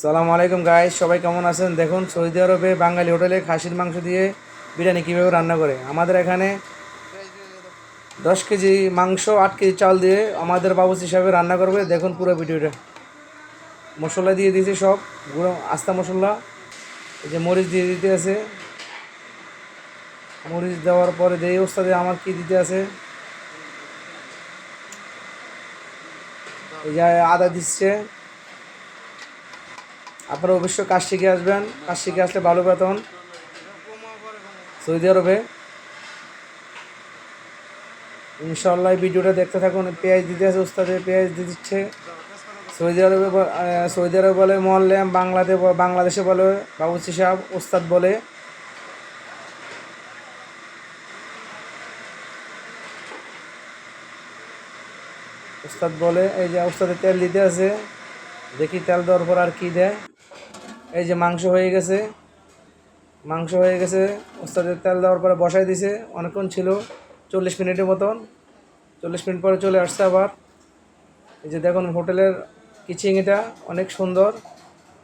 সালাম আলাইকুম গাইস সবাই কেমন আছেন? দেখুন, সৌদি আরবে বাঙালি হোটেলে খাসির মাংস দিয়ে বিরিয়ানি কীভাবে রান্না করে? আমাদের এখানে দশ কেজি মাংস, আট কেজি চাল দিয়ে আমাদের বাবুস হিসাবে রান্না করবে। দেখুন পুরো ভিডিওটা। মশলা দিয়ে দিয়েছে সব। গুঁড়ো, আস্তা মশলা, এই যে মরিচ দিয়ে দিতে আছে। মরিচ দেওয়ার পরে যে ওস্তাদে আমার কি দিতে আছে? এই যে আদা দিচ্ছে। আপনারা অবশ্যই কাজ শিখে আসবেন কাজ শিখে আসলে ভালো বেতন। সৌদি আরবে। ইনশাল্লাহ ভিডিওটা দেখতে থাকুন, পেঁয়াজ দিতে আছে, উস্তাদে পেঁয়াজ দিয়ে দিচ্ছে। সৌদি আরবে সৌদি আরবে বলে মল্লাম বাংলাতে বাংলাদেশে বলে, বাবুচি সাহেব, উস্তাদ বলে। উস্তাদ বলে, এই যে উস্তাদে তেল দিতে আছে, দেখি তেল দেওয়ার পর আর কি দেয়। এই যে মাংস হয়ে গেছে। মাংস হয়ে গেছে ওস্তাদের তেল দেওয়ার পরে বসাই দিছে, অনেকক্ষণ ছিল, চল্লিশ মিনিটের মতন। চল্লিশ মিনিট পরে চলে আসছে আবার। এই যে দেখুন হোটেলের কিচিং এটা, অনেক সুন্দর।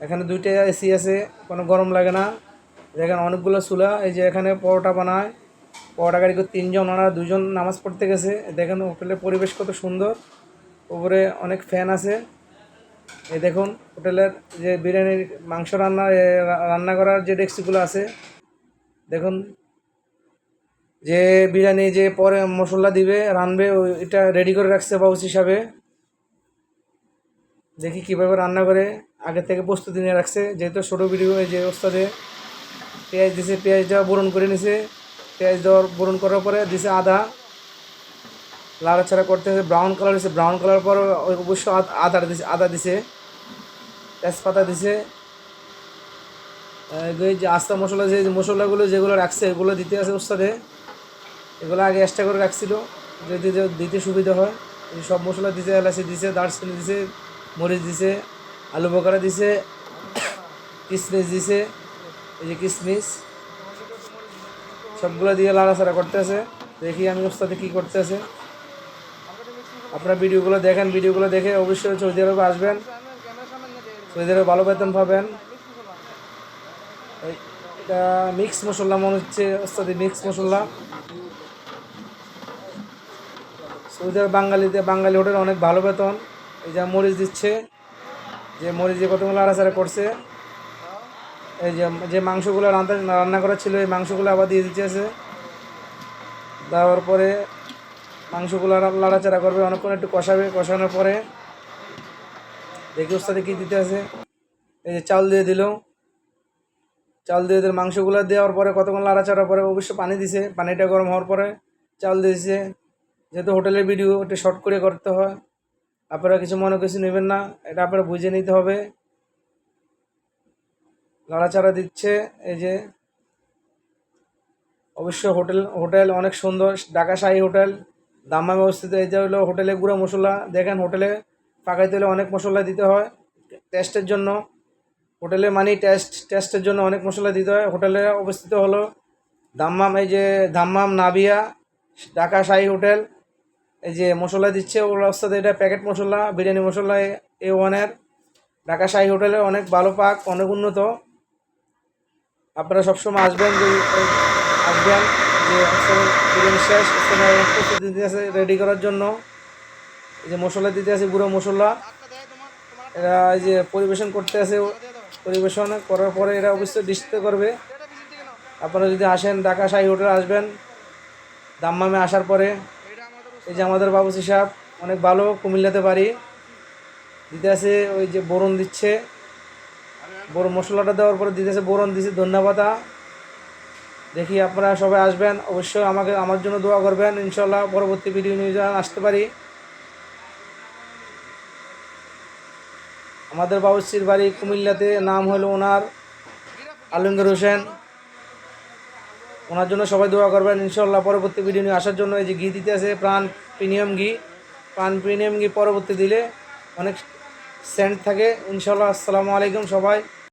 এখানে দুইটা এসি আছে, কোনো গরম লাগে না। দেখেন অনেকগুলো চুলা, এই যে এখানে পরোটা বানায়। পরোটা গাড়ি করে তিনজন, ওনারা দুজন নামাজ পড়তে গেছে। দেখেন হোটেলের পরিবেশ কত সুন্দর। উপরে অনেক ফ্যান আছে। এই দেখুন, হোটেলের যে বিরিয়ানির মাংস রান্না রান্না করার যে ডেক্সিগুলো আছে, দেখুন, যে বিরিয়ানি যে পরে মশলা দিবে, রানবে এটা রেডি করে রাখছে বাবুস হিসাবে। দেখি কীভাবে রান্না করে, আগে থেকে প্রস্তুতি নিয়ে রাখছে, যেহেতু ছোটো ভিডিও যে ওস্তাদে পেঁয়াজ দিছে, পেঁয়াজটা বরণ করে নিছে। পেঁয়াজ দেওয়ার, বরণ করার পরে দিছে আদা। লাড়াচাড়া করতেছে ব্রাউন কালার দিছে ব্রাউন কালার পর অবশ্য আদ- দিছে, আদা দিছে, তেজপাতা দিছে। যে আস্তা মশলা যে মশলাগুলো যেগুলো রাখছে, এগুলো দিতে আছে সাথে এগুলো আগে এক্সট্রা করে রাখছিল, যদি দিতে সুবিধা হয়। সব মশলা দিছে, এলাচি দিছে, দারচিনি দিছে, মরিচ দিছে, আলু বকারা দিছে কিশমিশ দিছে, এই যে কিশমিশ সবগুলো দিয়ে লাড়াচাড়া করতেছে দেখি আমি সাথে কী করতেছে আপনারা ভিডিওগুলো দেখেন, ভিডিওগুলো দেখে অবশ্যই সৌদি আরবে আসবেন। সৌদি আরবে ভালো বেতন পাবেন। এটা মিক্স মশলা মনে হচ্ছে, ওস্তাদি, মিক্স মশলা। সৌদি আরব বাঙালিতে, বাঙালি হোটেল অনেক ভালো বেতন। এই যা মরিচ দিচ্ছে, যে মরিচ যে কতগুলো আড়াচাড়া করছে, এই যে যে মাংসগুলো রান্না রান্না করা ছিল, এই মাংসগুলো আবার দিয়ে দিচ্ছে দেওয়ার পরে মাংসগুলো লাড়াচাড়া করবে, অনেকক্ষণ একটু কষাবে, কষানোর পরে দেখি সাথে কী দিতে আছে। এই যে চাল দিয়ে দিল। চাল দিয়ে দিল, মাংসগুলো দেওয়ার পরে কতক্ষণ লাড়াচাড়ার পরে অবশ্য পানি দিছে। পানিটা গরম হওয়ার পরে চাল দিয়েছে যেহেতু হোটেলের ভিডিও একটু শর্ট করে করতে হয়। আপনারা কিছু মনে কিছু নেবেন না, এটা আপনারা বুঝে নিতে হবে। লাড়াচাড়া দিচ্ছে, এই যে অবশ্য হোটেল হোটেল অনেক সুন্দর, ঢাকা শাহী হোটেল। দাম্মা অবস্থিত এটা হলো হোটেলে গুঁড়ো মশলা, দেখেন হোটেলে পাকাইতে হলে অনেক মশলা দিতে হয়, টেস্টের জন্য। হোটেলে মানি টেস্ট, টেস্টের জন্য অনেক মশলা দিতে হয়। হোটেলে অবস্থিত হলো দাম্মাম, এই যে দাম্মাম নাবিয়া, ঢাকা শাহী হোটেল। এই যে মশলা দিচ্ছে ওগুলো অবস্থাতে এটা প্যাকেট মশলা, বিরিয়ানি মশলা, এ ওয়ানের ঢাকা শাহী হোটেলে অনেক ভালো পাক, অনেক উন্নত। আপনারা সবসময় আসবেন আসবেন। যে বিরিয়ানি শেষ প্রস্তুতি দিতে আছে রেডি করার জন্য। এই যে মশলা দিতে আছে, গুঁড়ো মশলা। এরা এই যে পরিবেশন করতে আছে, পরিবেশন করার পরে এরা অবশ্যই ডিসপ্লে করবে। আপনারা যদি আসেন ঢাকা শাহী হোটেলে আসবেন, দাম্মামে আসার পরে, এই যে আমাদের বাবুসি সাহেব, অনেক ভালো কুমিল্লাতে পারি দিতে আছে ওই যে বোরন দিচ্ছে। বড় মশলাটা দেওয়ার পরে দিতে আছে বোরন দিচ্ছে ধন্যবাদা। দেখি আপনারা সবাই আসবেন। অবশ্যই আমাকে আমার জন্য দোয়া করবেন। ইনশাল্লাহ পরবর্তী ভিডিও নিয়ে আসতে পারি। আমাদের বাবুসির বাড়ি কুমিল্লাতে নাম হলো ওনার আলমগীর হোসেন। ওনার জন্য সবাই দোয়া করবেন। ইনশাল্লাহ পরবর্তী ভিডিও নিয়ে আসার জন্য এই যে ঘি দিতে আছে, প্রাণ প্রিমিয়াম ঘি। প্রাণ প্রিমিয়াম ঘি পরবর্তী দিলে অনেক সেন্ট থাকে। ইনশাল্লাহ আসসালামু আলাইকুম সবাই।